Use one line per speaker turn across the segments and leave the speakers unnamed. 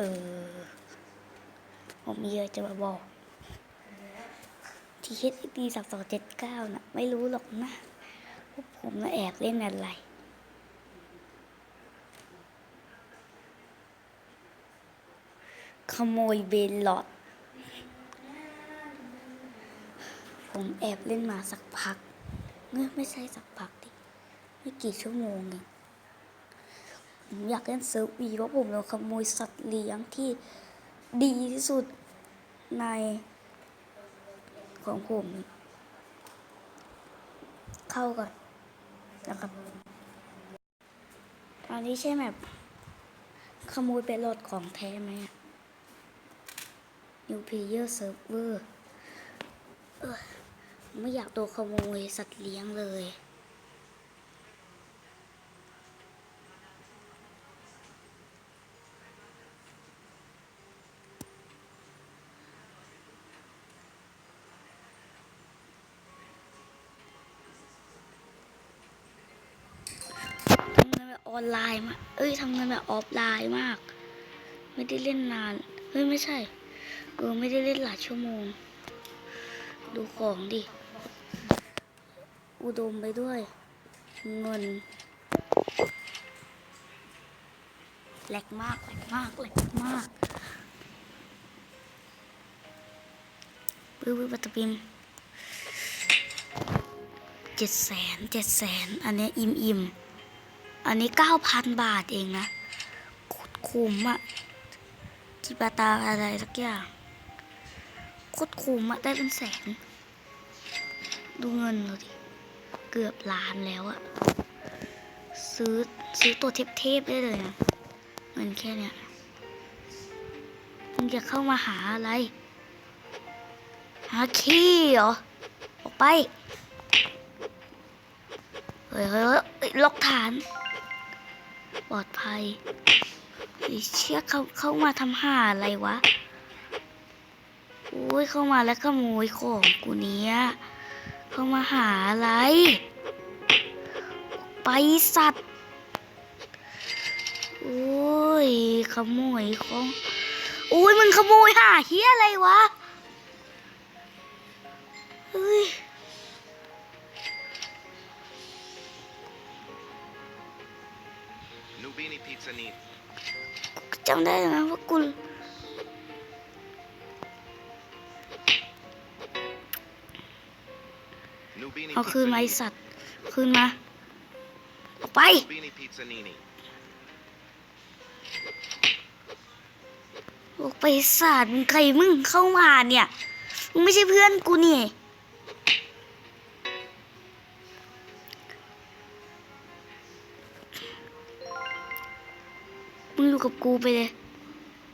ออ ผมมีอะไรจะมาบอก ที่เฮดดีสักสองเจ็ดเก้าน่ะ ไม่รู้หรอกนะว่าผมน่ะแอบเล่นอะไรขโมยเบลลอด ผมแอบเล่นมาสักพักเมื่อไม่ใช่สักพักดิ ไม่กี่ชั่วโมงเอง ผมอยากเล่นเซิร์ฟวีเพราะผมโดนขโมยสัตว์เลี้ยงที่ดีที่สุดในของผม เข้าก่อนนะครับ ตอนนี้ใช่แบบขโมยเป็นรถของแท้ไหม New Player Server เออไม่อยากโดนขโมยสัตว์เลี้ยงเลย ทำงานแบบ ออนไลน์มาเอ้ยทำงานแบบออฟไลน์มาก ไม่ได้เล่นนานเฮ้ยไม่ใช่เออไม่ได้เล่นหลายชั่วโมง ดูของดิ อุดมไปด้วย เงินแหลกมากแหลกมากแหลกมากปื้อปื้อปัตตปิมเจ็ดแสนเจ็ดแสนอันนี้อิ่มอิ่ม อันนี้เก้าพันบาทเองนะคุ้มอะจิปาตาอะไรสักอย่างโคตรคุ้มอะได้เป็นแสน ดูเงินเราดิ เกือบล้านแล้วอะซื้อซื้อตัวเทพๆได้เลยนะเงินแค่เนี้ยมึงจะเข้ามาหาอะไร หาขี้เหรอ ออกไป เฮ้ยเฮ้ยเฮ้ยล็อกฐาน ปลอดภัยไอ้เชี่ยเขาเข้ามาทำหาอะไรวะโอ้ยเข้ามาแล้วขโมยของกูเนี้ยเข้ามาหาอะไร ไปสัตว์โอ้ยขโมยของโอ้ยมึงขโมยหาเฮียอะไรวะเฮ้ยำได้นะว่ากู
Nubini
เอาคืน
Pizza
มาไอ
Nini.
สัตว์ คืนมา ออกไป
Nubini Pizza Nini.
ออกไปสัตว์มึงใครมึงเข้ามาเนี่ย มึงไม่ใช่เพื่อนกูนี่ อยู่กับกูไปเลย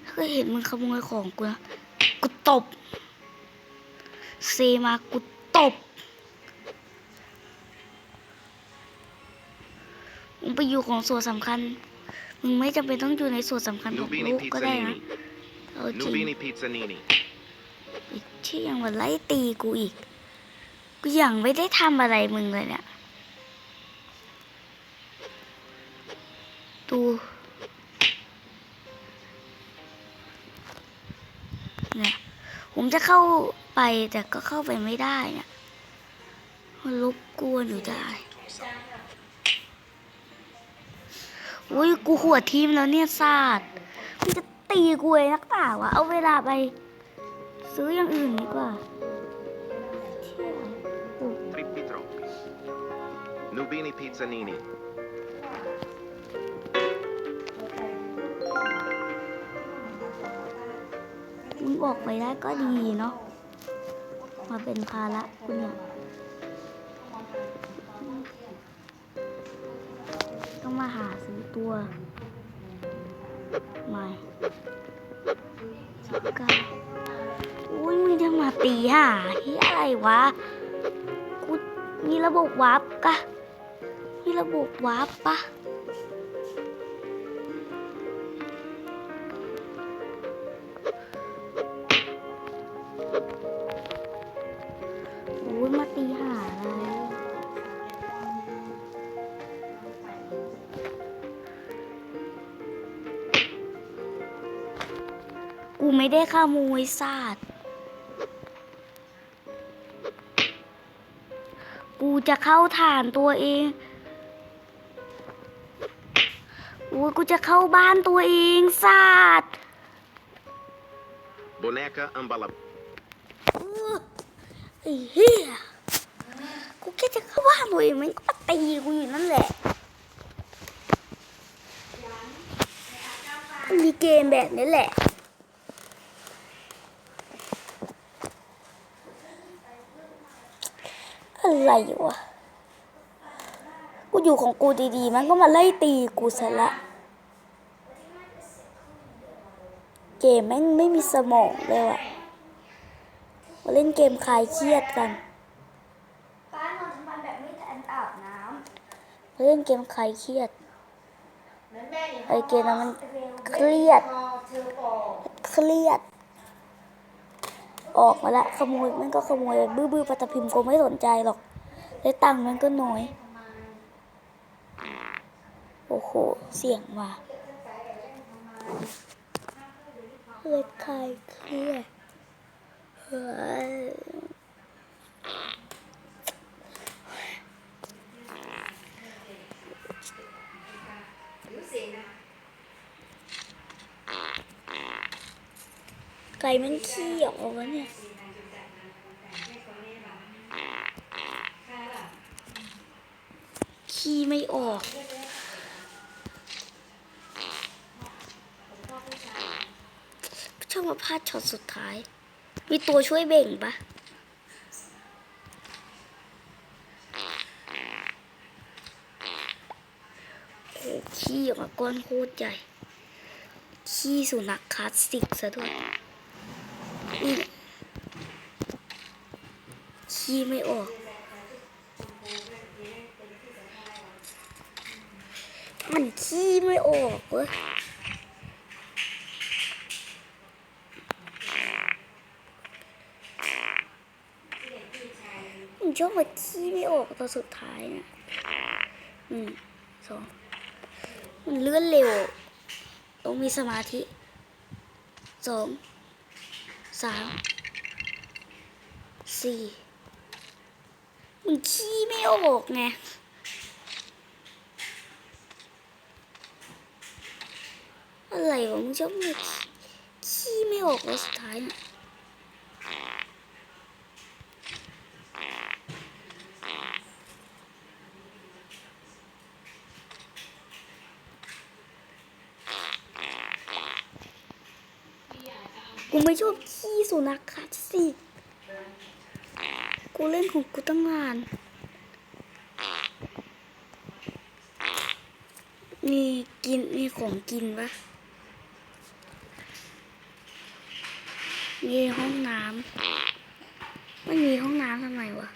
ถ้าเคยเห็นมึงขโมยของกูนะกูตบเซมากูตบมึงไปอยู่ของส่วนสำคัญ มึงไม่จำเป็นต้องอยู่ในส่วนสำคัญของ
Nubini
ลูกก็
Pizza
ได้นะ
Nini.
เอาจริง
Nubini Pizza Nini.
อีกที่ยังมาไล่ตีกูอีก กูยังไม่ได้ทำอะไรมึงเลยเนี่ย ดู จะเข้าไปแต่ก็เข้าไปไม่ได้เนี่ยมันรบกวนอยู่ได้อุ้ยกูหัวทีมแล้วเนี่ยศาสตร์มึงจะตีกูเองนักป่าวะเอาเวลาไป ซื้ออย่างอื่นดีกว่า
Fritti troppi. Nubini Pizza
ออกไปได้ก็ดีเนาะ มาเป็นภาระกูเนี่ยต้องมาหาซื้อตัวใหม่สิบเก้าอุ้ยมึงจะมาตีห่าเฮียอะไรวะ กูมีระบบวาร์ปกะมีระบบวาร์ปปะ กูไม่ได้ขโมยศาสตร์กูจะเข้าฐานตัวเองกูกูจะเข้าบ้านตัวเองศาสตร์
Boneca Ambala.
ไอ้เหี้ย กูแค่จะเข้าบ้านตัวเองมันก็มาตีกูอยู่นั่นแหละมันมีเกมแบบนี้แหละ อะไรอยู่วะกูอยู่ของกูดีๆ มันก็มาไล่ตีกูซะละ เกมแม่งไม่มีสมองเลยว่ะ มาเล่นเกมคลายเครียดกัน
ป้านอนทั้งวันแบบไม่ทันอาบน้
มาเล่นเกมคลายเครียดไอเกมนั้นมันเครียด
เค
รียด ออกมาละขโมยมันก็ขโมยบื้อบื้อๆปัตตพิมพ์กูไม่สนใจหรอก ได้ตังค์มันก็น้อย โอ้โห เสียงมาเลยคลายเครียดไก่มันขี้ออกวะเนี่ย ขี้ไม่ออก ชอบมาพลาดช็อตสุดท้าย มีตัวช่วยเบ่งปะโอ้ขี้ออกมาก้อนโคตรใหญ่ ขี้สุนัขคลาสสิกซะด้วยขี้ไม่ออก มัน ขี้ไม่ออกเว้ยมันชอบมาขี้ไม่ออกตอนสุดท้ายนะหนึ่งสองมันเลื่อนเร็ว ต้องมีสมาธิสองสามสี่มันขี้ไม่ออกไง อะไรวะมึงชอบมาขี้ไม่ออกแล้วสุดท้ายน่ะกูไม่ชอบขี้สุนัขคลาสสิกกูเล่นของกูตั้งนาน มีกินมีของกินปะ มีห้องน้ำไม่มีห้องน้ำทำไมวะ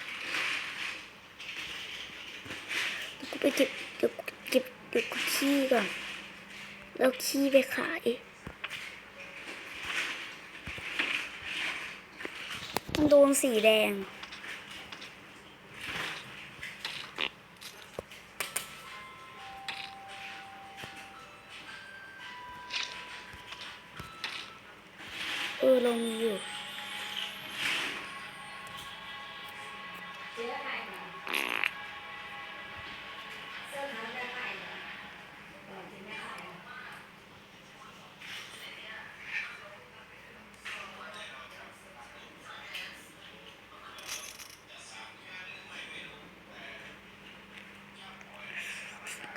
กูไปเก็บเก็บเก็บเก็บกูขี้ก่อนแล้วขี้ไปขายมันโดนสีแดง เออเรามีอยู่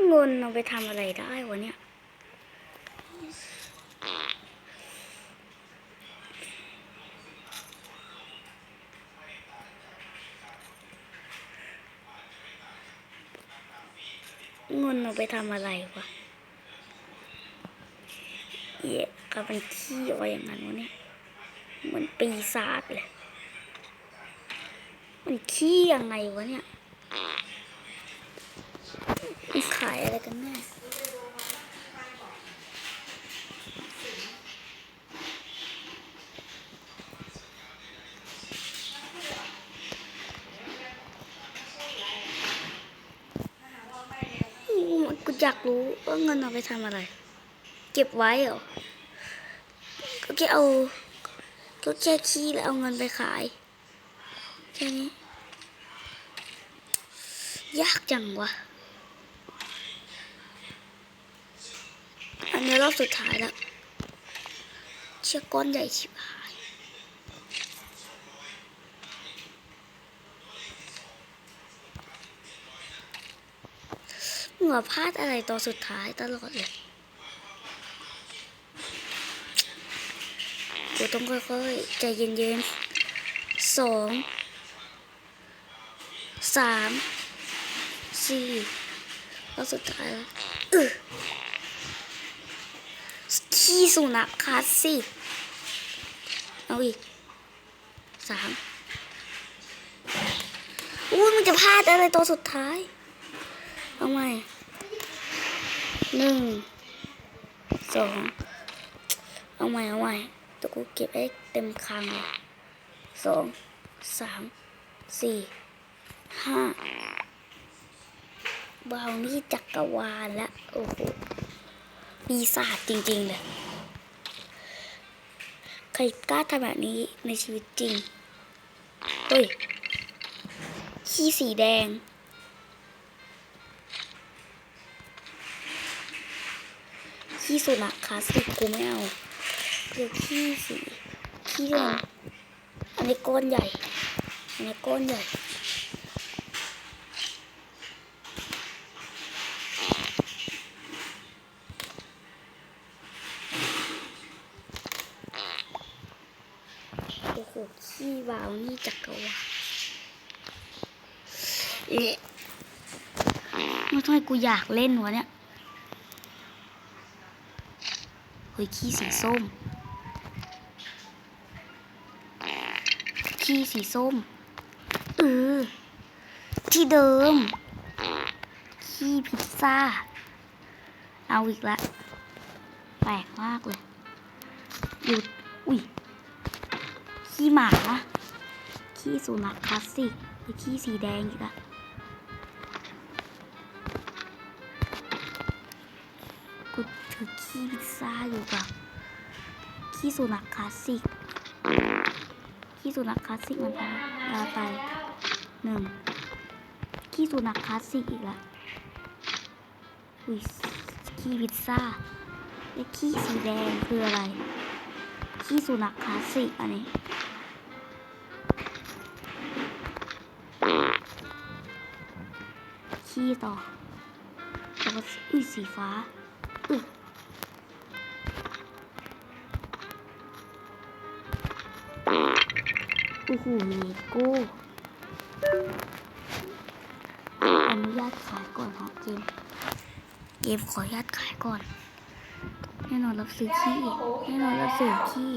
เงินเอาไปทำอะไรได้วะเนี่ย เงินเอาไปทำอะไรวะเย่กับมันขี้ออกมาอย่างนั้นวะเนี่ยเหมือนปีศาจเลยมันขี้ยังไงวะเนี่ยมันขายอะไรกันแน่อืมกู อยากรู้ว่าเงินเอาไปทำอะไร เก็บไว้เหรอ ก็แค่เอา ก็แค่ขี้แล้วเอาเงินไปขาย แค่นี้ ยากจังวะ อันนี้รอบสุดท้ายแล้ว เชือกก้อนใหญ่ชิบหาย หงื่อพลาดอะไรตอนสุดท้ายตลอดเลยกูต้องค่อยๆ ใจเย็นๆสองสามสี่แล้วสุดท้ายแล้วอึขี้สุนัขคลาสสิกเอาอีกสามอุ้ยมันจะพลาดอะไรตัวสุดท้าย เอาใหม่ หนึ่งสองเอาใหม่เอาใหม่ตัวกูเก็บให้เต็มคังเลยสองสามสี่ห้าบาวนี่จักรวาลละโอ้โหปีศาจจริงๆเลยใครกล้าทำแบบนี้ในชีวิตจริงเฮ้ยขี้สีแดง ขี้สุนัขคลาสสิกกูไม่เอาเรียกขี้สีขี้แดงอันนี้ก้อนใหญ่อันนี้ก้อนใหญ่โอ้โหขี้วาวนี่จักรวาลเอ๊ะไม่ทำไมกูอยากเล่นวะเนี่ย เฮ้ยขี้สีส้ม ขี้สีส้มเออที่เดิม ขี้พิซซ่า เอาอีกละ แปลกมากเลยหยุดอุ้ย ขี้หมา ขี้สุนัขคลาสสิกหรือขี้สีแดงอีกละ ถือขี้พิซซ่าอยู่กับขี้สุนัขคลาสสิกขี้สุนัขคลาสสิกมันไปลาไปหนึ่งขี้สุนัขคลาสสิกอีกละอุ้ยขี้พิซซ่าและขี้สีแดงคืออะไรขี้สุนัขคลาสสิกอันนี้ขี้ต่อแล้วก็อุ้ยสีฟ้า โอ้โหเลโก้อนุญาตขายก่อนฮะเกม เกมขออนุญาตขายก่อน แน่นอนรับซื้อขี้ แน่นอนรับซื้อขี้